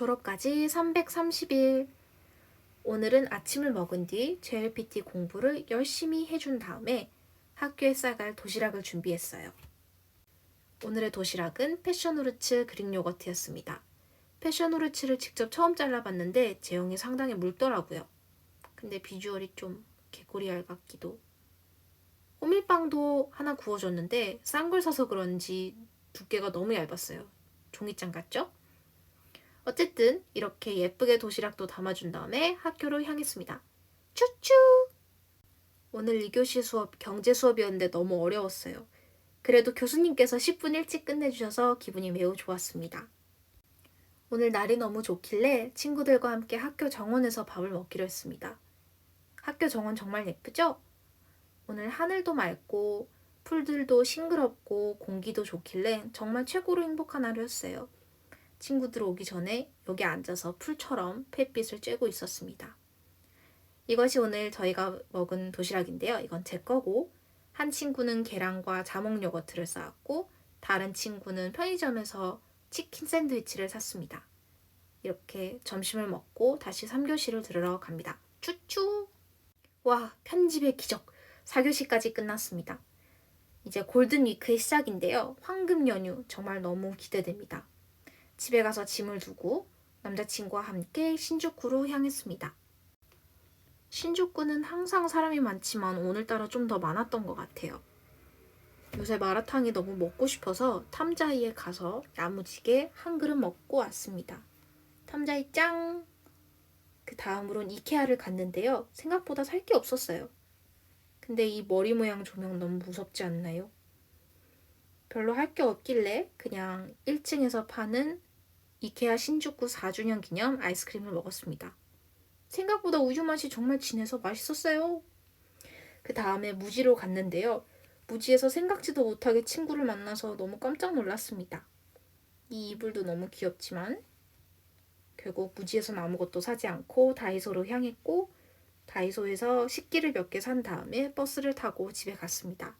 졸업까지 330일. 오늘은 아침을 먹은 뒤 JLPT 공부를 열심히 해준 다음에 학교에 싸갈 도시락을 준비했어요. 오늘의 도시락은 패션후르츠 그릭 요거트였습니다. 패션후르츠를 직접 처음 잘라봤는데 제형이 상당히 묽더라고요. 근데 비주얼이 좀 개꼬리알 같기도. 호밀빵도 하나 구워줬는데 싼 걸 사서 그런지 두께가 너무 얇았어요. 종이장 같죠? 어쨌든 이렇게 예쁘게 도시락도 담아준 다음에 학교로 향했습니다. 추추! 오늘 2교시 수업 경제 수업이었는데 너무 어려웠어요. 그래도 교수님께서 10분 일찍 끝내주셔서 기분이 매우 좋았습니다. 오늘 날이 너무 좋길래 친구들과 함께 학교 정원에서 밥을 먹기로 했습니다. 학교 정원 정말 예쁘죠? 오늘 하늘도 맑고 풀들도 싱그럽고 공기도 좋길래 정말 최고로 행복한 하루였어요. 친구들 오기 전에 여기 앉아서 풀처럼 햇빛을 쬐고 있었습니다. 이것이 오늘 저희가 먹은 도시락인데요. 이건 제 거고 한 친구는 계란과 자몽 요거트를 쌓았고 다른 친구는 편의점에서 치킨 샌드위치를 샀습니다. 이렇게 점심을 먹고 다시 3교시를 들으러 갑니다. 추추! 와, 편집의 기적! 4교시까지 끝났습니다. 이제 골든 위크의 시작인데요. 황금 연휴 정말 너무 기대됩니다. 집에 가서 짐을 두고 남자친구와 함께 신주쿠로 향했습니다. 신주쿠는 항상 사람이 많지만 오늘따라 좀 더 많았던 것 같아요. 요새 마라탕이 너무 먹고 싶어서 탐자이에 가서 야무지게 한 그릇 먹고 왔습니다. 탐자이 짱! 그 다음으론 이케아를 갔는데요. 생각보다 살 게 없었어요. 근데 이 머리 모양 조명 너무 무섭지 않나요? 별로 할 게 없길래 그냥 1층에서 파는 이케아 신주쿠 4주년 기념 아이스크림을 먹었습니다. 생각보다 우유 맛이 정말 진해서 맛있었어요. 그 다음에 무지로 갔는데요. 무지에서 생각지도 못하게 친구를 만나서 너무 깜짝 놀랐습니다. 이 이불도 너무 귀엽지만 결국 무지에서는 아무것도 사지 않고 다이소로 향했고 다이소에서 식기를 몇 개 산 다음에 버스를 타고 집에 갔습니다.